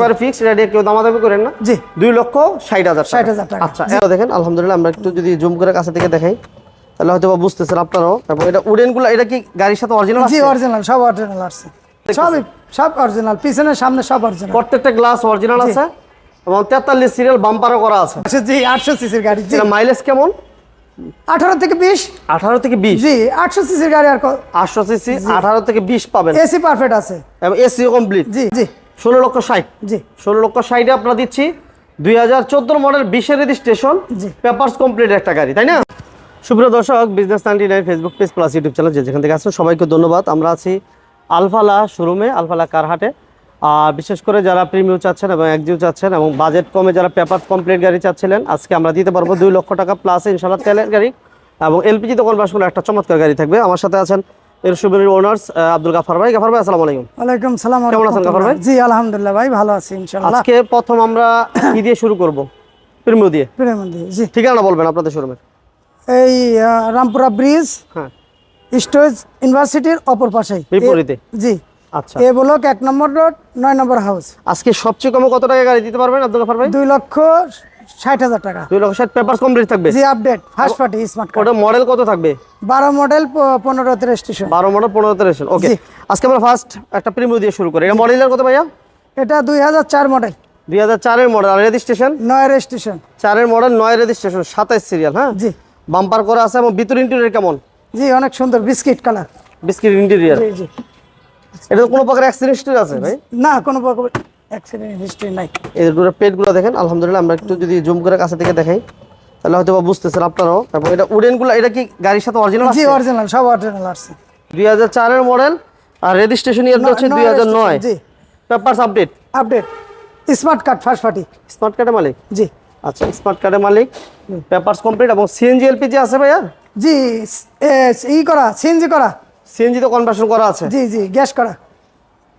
এবারে ফিক্সড এটা কেউ দামাদামি করেন না? জি। দুই লক্ষ ষাট হাজার টাকা। 60,000 টাকা। আচ্ছা এটা দেখেন আলহামদুলিল্লাহ আমরা একটু যদি জুম করে কাছে থেকে দেখাই তাহলে হয়তো বা বুঝতেছেন আপনারাও। এবং এটা উডেন এটা কি গাড়ির সাথে অরিজিনাল জি অরিজিনাল সব অরিজিনাল আছে সবই সব অরিজিনাল পিছনে সামনে সব অরিজিনাল প্রত্যেকটা গ্লাস অরিজিনাল আছে এবং তেতাল্লিশ সিরিয়াল বাম্পারও করা আছে। আচ্ছা জি আটশো সিসির গাড়ি জি। মাইলেজ কেমন? আঠারো থেকে বিশ। আঠারো থেকে বিশ? জি আটশো সিসির গাড়ি আর আটশো সিসি আঠারো থেকে বিশ পাবেন। এসি পারফেক্ট আছে। এবং এসি কমপ্লিট জি জি। ষোলো লক্ষ ষাট। জি। ষোলো লক্ষ ষাটে আপনারা দিচ্ছি দুই হাজার চোদ্দ মডেল বিশের রেজিস্ট্রেশন জি। পেপারস কমপ্লিট একটা গাড়ি তাই না? সুপ্রিয় দর্শক business ninety nine Facebook page plus YouTube channel যে যেখান থেকে আসছেন সবাইকে ধন্যবাদ। আমরা আছি আলফালা শোরুমে আলফালা কারহাটে আর বিশেষ করে যারা প্রিমিয়াম চাচ্ছেন এবং একজিও চাচ্ছেন এবং বাজেট কমে যারা পেপার কমপ্লিট গাড়ি চাচ্ছিলেন আজকে আমরা দিতে পারব দুই লক্ষ টাকা প্লাস ইনশাল্লাহ তেলের গাড়ি এবং এলপিজি কনভার্স করে একটা চমৎকার গাড়ি থাকবে। আমার সাথে আছেন এর সুবিনের ওনার্স আব্দুল গাফার ভাই। গাফার ভাই আসসালামু আলাইকুম। ওয়ালাইকুম সালাম কেমন আছেন গাফার ভাই? জি আলহামদুলিল্লাহ ভাই ভালো আছি ইনশাআল্লাহ। আজকে প্রথম আমরা কি দিয়ে শুরু করব। প্রিমিয়াম দিয়ে। প্রেমন্দি জি। ঠিকানা বলবেন আপনাদের শোরুমের। এই রামপুরা ব্রিজ হ্যাঁ। ইউনিভার্সিটির অপর পাশে বিপরীতে। জি। আচ্ছা। এ ব্লক এক নম্বর রোড নয় নম্বর হাউস। আজকে সবচেয়ে কম কত টাকা গাড়ি দিতে পারবেন আব্দুল গাফার ভাই? দুই লক্ষ ষাট হাজার টাকা। দুই লক্ষ ষাট পেপার কমপ্লিট থাকবে। জি update first party smart card ওটা মডেল কত থাকবে? বারো মডেল পনেরো রেজিস্ট্রেশন বারো মডেল পনেরো তেরোশন ওকে আজকে আমরা ফার্স্ট একটা প্রিমিয়াম দিয়ে শুরু করি। এটা মডেলের কত ভাইয়া? এটা দুই হাজার চার মডেল দুই হাজার চারের মডেল আর রেজিস্ট্রেশন নয় রেজিস্ট্রেশন চারের মডেল নয় রেজিস্ট্রেশন সাতাইশ সিরিয়াল হ্যাঁ? জি। বাম্পার করা আছে এবং ভিতর ইন্টেরিয়র কেমন? জি অনেক সুন্দর বিস্কিট কালার বিস্কিট ইন্টেরিয়র জি জি। এটা কোনো প্রকার অ্যাক্সিডেন্ট আছে ভাই? না কোনো প্রকার অ্যাক্সিডেন্ট হিস্ট্রি নাই। এই দুটো পেটগুলো দেখেন আলহামদুলিল্লাহ আমরা একটু যদি জুম করে কাছে থেকে দেখাই তাহলে হয়তো বা বুঝতেছেন আপনারাও। এবং এটা উডেনগুলো এটা কি গাড়ির সাথে অরিজিনাল জি অরিজিনাল সব অরিজিনাল দুই হাজার চারের মডেল আর রেজিস্ট্রেশন ইয়ারটা হচ্ছে দুই হাজার নয়। জি। Papers update update smart card first party smart কার্ডের মালিক? জি। আচ্ছা স্মার্ট কার্ডের মালিক পেপারস কমপ্লিট এবং সিএনজি এলপিজি আছে ভাইয়া? জি ই করা সিএনজি করা। সিএনজি তো কনভার্সন করা আছে। জি জি গ্যাস করা।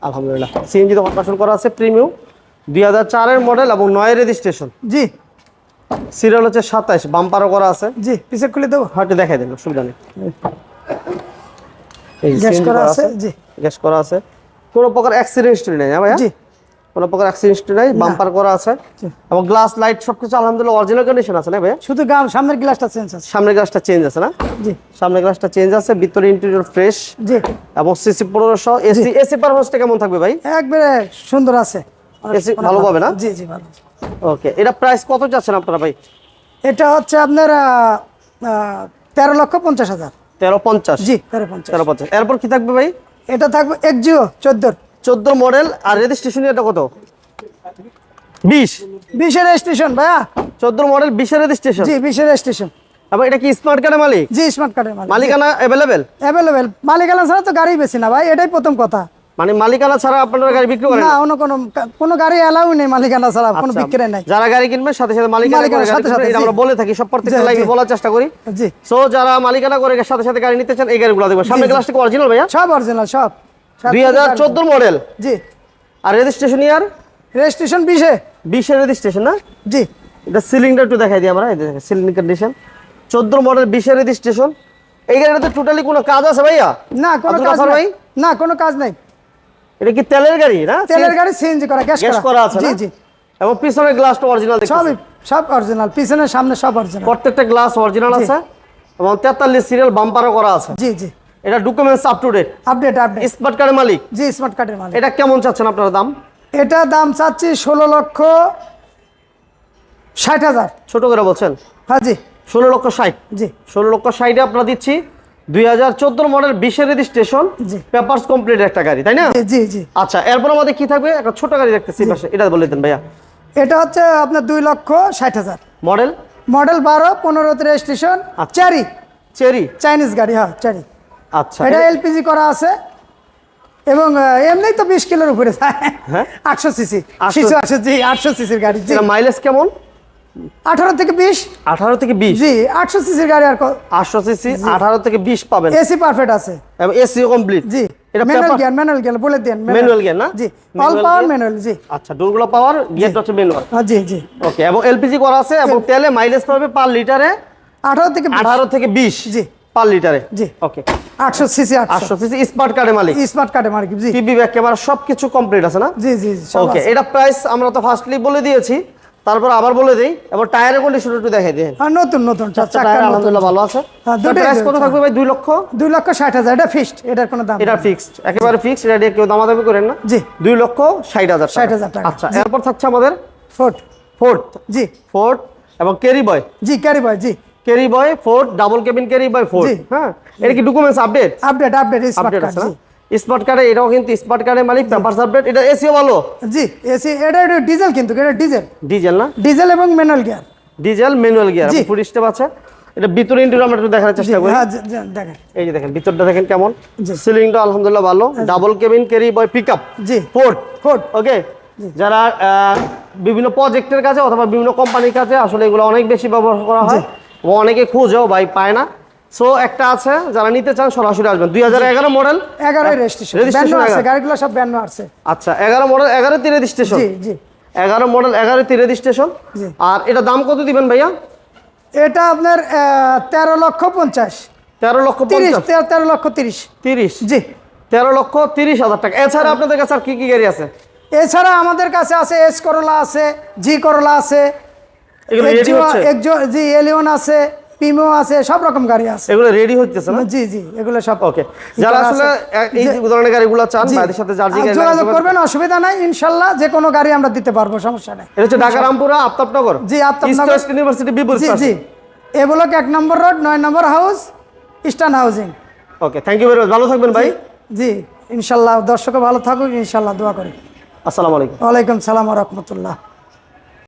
আলহামদুলিল্লাহ। সিএনজি তো কনভার্সন করা আছে প্রিমিয়াম। দুই হাজার চারের মডেল এবং নয় রেজিস্ট্রেশন জি। সিরিয়াল হচ্ছে সাতাইশ বাম্পারও করা আছে। জি পিছে খুলে দেবো? হয়তো দেখাই দেন অসুবিধা নেই। গ্যাস করা আছে? জি। গ্যাস করা আছে। কোনো প্রকার অ্যাক্সিডেন্ট হিস্ট্রি নেই হ্যাঁ ভাইয়া? জি। কোনো প্রকার অ্যাক্সিডেন্ট নাই বাম্পার করা আছে। এবং গ্লাস লাইট সবকিছু আলহামদুলিল্লাহ অরিজিনাল কন্ডিশন আছে না ভাইয়া শুধু গাম সামনের গ্লাসটা চেঞ্জ আছে। সামনের গ্লাসটা চেঞ্জ আছে না? জি। সামনের গ্লাসটা চেঞ্জ আছে ভিতরে ইন্টেরিয়র ফ্রেশ জি। এবং সিসি পনেরোশো এসি এসি পারফরমেন্সটা কেমন থাকবে ভাই? একবারে সুন্দর আছে। এসি ভালো পাবে না? জি জি ভালো ওকে এটা প্রাইস কত যাচ্ছেন আপনারা ভাই? এটা হচ্ছে আপনার তেরো লক্ষ পঞ্চাশ হাজার। তেরো পঞ্চাশ। জি তেরো পঞ্চাশ। তেরো পঞ্চাশ। এরপর কি থাকবে ভাই? এটা থাকবে এক জিও চোদ্দোর। চোদ্দ মডেল আর রেজিস্ট্রেশন এটা কত? বিশ। বিশের স্টেশন ভাইয়া। চোদ্দ মডেল বিশের রেজিস্ট্রেশন জি বিশের স্টেশন এবং এটা কি স্মার্ট কার্ডের মালিক? জি স্মার্ট কার্ডের মালিক। মালিকানা অ্যাভেলেবেল অ্যাভেলেবেল মালিকানা ছাড়া তো গাড়ি বেশি না ভাই এটাই প্রথম কথা। মানে মালিকানা ছাড়া আপনারা গাড়ি বিক্রি করেন না? অন্য কোনো কোনো গাড়ি অ্যালাউ নেই মালিকানা ছাড়া কোনো আচ্ছা, বিক্রি নাই। যারা গাড়ি কিনবে সাথে সাথে মালিকানা করে সাথে সাথে, আমরা বলে থাকি সব প্রত্যেকটা লাইভে বলার চেষ্টা করি। জি। সো যারা মালিকানা করে সাথে সাথে গাড়ি নিতে চান এই গাড়িগুলো দেখবেন। সামনে। গ্লাসটা অরিজিনাল ভাইয়া? সব অরিজিনাল সব। দুই হাজার চোদ্দ মডেল জি। আর রেজিস্ট্রেশন ইয়ার রেজিস্ট্রেশন বিশে। বিশের রেজিস্ট্রেশন না? জি। এটা সিলিংটা একটু দেখাই দিই আমরা এই দেখেন সিলিং কন্ডিশন চোদ্দ মডেল বিশের রেজিস্ট্রেশন এই গাড়িটাতে টোটালি কোনো কাজ আছে ভাইয়া? না কোনো কাজ নাই। না কোনো কাজ নাই। এটা কি তেলের গাড়ি না? তেলের গাড়ি সিএনজি করা গ্যাস গ্যাস করা। আছে জি? জি। এবং পিছনের গ্লাসটা অরিজিনাল সবই সব অরিজিনাল পিছনে সামনে সব অরিজিনাল প্রত্যেকটা গ্লাস অরিজিনাল আছে। এবং তেতাল্লিশ সিরিয়াল বাম্পারও করা আছে। জি জি। এটা documents up to date update update smart কার্ডের মালিক। জি স্মার্ট কার্ডের মালিক। এটা কেমন চাচ্ছেন আপনার দাম? এটা দাম চাচ্ছি ষোলো লক্ষ ষাট হাজার। ছোট করে বলছেন? হ্যাঁ জি। ষোলো লক্ষ ষাট। জি। ষোলো লক্ষ ষাটে আপনারা দিচ্ছি দুই হাজার চোদ্দ মডেল বিশের রেজিস্ট্রেশন জি। পেপারস কমপ্লিট একটা গাড়ি তাই না? জি জি আচ্ছা এরপর আমাদের কি থাকবে? একটা ছোট গাড়ি দেখতেছি পাশে। এটা বলে দেন ভাইয়া। এটা হচ্ছে আপনার দুই লক্ষ ষাট হাজার। মডেল মডেল বারো পনেরোতে রেজিস্ট্রেশন আচ্ছা। চারি। চেরি? চাইনিজ গাড়ি হ্যাঁ চারি। আচ্ছা এটা এলপিজি করা আছে এবং আহ, এমনিই তো বিশ কিলোর উপরে হ্যাঁ? আটশো সিসি। 800 শিশু আটশো জি আটশো সিসির গাড়ি জি। মাইলেজ কেমন? আঠারো থেকে বিশ। আঠারো থেকে বিশ? জি আটশো সিসির গাড়ি আর আটশো সিসি আঠারো থেকে বিশ পাবেন। এসি পারফেক্ট আছে। এবং এসি কমপ্লিট জি এটা ম্যানুয়াল গিয়ার ম্যানুয়াল গিয়ার বলে দেন ম্যানুয়াল গিয়ার না? জি অল পাওয়ার? ম্যানুয়াল জি। আচ্ছা ডোরগুলো পাওয়ার গিয়ারটা হচ্ছে ম্যানুয়াল জি জি। ওকে এবং এলপিজি করা আছে এবং তেলে মাইলেজ পাবে পার লিটারে আঠারো থেকে। আঠারো থেকে বিশ। জি। পার লিটারে? জি। ওকে আটশো সিসি আটশো। আটশো সিসি স্মার্ট কার্ডে মালিক? স্মার্ট কার্ডে মার্কি জি। টিভি ব্যাক ক্যামেরা সবকিছু কমপ্লিট আছে না? জি জি ওকে এটা প্রাইস আমরা তো ফার্স্টলি বলে দিয়েছি তারপর আবার বলে দিই এবার টায়ারের কন্ডিশন একটু দেখাই দিন। হ্যাঁ নতুন নতুন চাকা আলহামদুলিল্লাহ ভালো আছে। হ্যাঁ, প্রাইস কত থাকবে ভাই? দুই লক্ষ? দুই লক্ষ ষাট হাজার এটা ফিক্সড এটার কোনো দাম এটা ফিক্সড একেবারে ফিক্সড এটা কেউ দামাদামি করেন না। জি। দুই লক্ষ ষাট হাজার 60,000 টাকা। আচ্ছা এরপর থাকছে আমাদের ফোর্ট ফোর্ট জি। ফোর্ট এবং ক্যারি বয় জি ক্যারি বয় জি। Carry boy Ford double cabin carry boy Ford জি। হ্যাঁ? এটা কি documents update update update smart update card আছে না? স্মার্ট কার্ডে এটাও কিন্তু স্মার্ট কার্ডের মালিক পেপারস আপডেট এটা এসিও ভালো? জি এসি এটা এটা ডিজেল কিন্তু এটা ডিজেল ডিজেল না? ডিজেল এবং manual gear diesel manual gear. Foot step আছে। এটা ভিতরে ইন্টেরিয়র আমরা একটু দেখার চেষ্টা করি। হ্যাঁ দেখেন। এই যে দেখেন ভিতরটা দেখেন কেমন? সিলিংটা আলহামদুলিল্লাহ ভালো। Double cabin carry boy pickup জি। ফোর্ট ফোর্ট ওকে যারা বিভিন্ন প্রজেক্টের কাছে অথবা বিভিন্ন কোম্পানির কাছে আসলে এগুলো অনেক বেশি ব্যবহার করা হয়। অনেকে খুঁজেও ভাই পায় না। সো একটা আছে যারা নিতে চান সরাসরি আসবেন। দুই হাজার এগারো মডেল এগারোই রেজিস্ট্রেশন আছে গাড়িগুলো সব ব্যান্ন আছে। আচ্ছা এগারো মডেল এগারো তীর রেজিস্ট্রেশন জি জি। এগারো মডেল এগারো তীর রেজিস্ট্রেশন আর এটা দাম কত দিবেন ভাইয়া? এটা আপনার তেরো লক্ষ পঞ্চাশ। তেরো লক্ষ তিরিশ তেরো তেরো লক্ষ তিরিশ। তিরিশ? জি। তেরো লক্ষ তিরিশ হাজার টাকা। এছাড়া আপনাদের কাছে আর কি কি গাড়ি আছে? এছাড়া আমাদের কাছে আছে এস করলা আছে জি করলা আছে এগুলো রেডি হচ্ছে? জি এলিয়ন আছে পিমো আছে সব রকম গাড়ি আছে। এগুলো রেডি হচ্ছে না? জি জি এগুলো সব ওকে যারা আসলে এই ধরনের গাড়িগুলো চান। সাথে জার্জি আর গাড়ি যোগাযোগ করবেন অসুবিধা নাই ইনশাল্লাহ যে কোনো গাড়ি আমরা দিতে পারব সমস্যা নেই। এটা হচ্ছে ঢাকা রামপুরা আফতাবনগর? জি, আফতাবনগর। ইস্ট ইউনিভার্সিটি বিপরীত জি জি। এ ব্লক এক নম্বর রোড নয় নম্বর house Eastern Housing okay thank you very much ভালো থাকবেন ভাই। জি ইনশাল্লাহ। দর্শকও ভালো থাকুক ইনশাল্লাহ দোয়া করি। আসসালামু আলাইকুম। ওয়ালাইকুম সালাম রহমতুল্লাহ।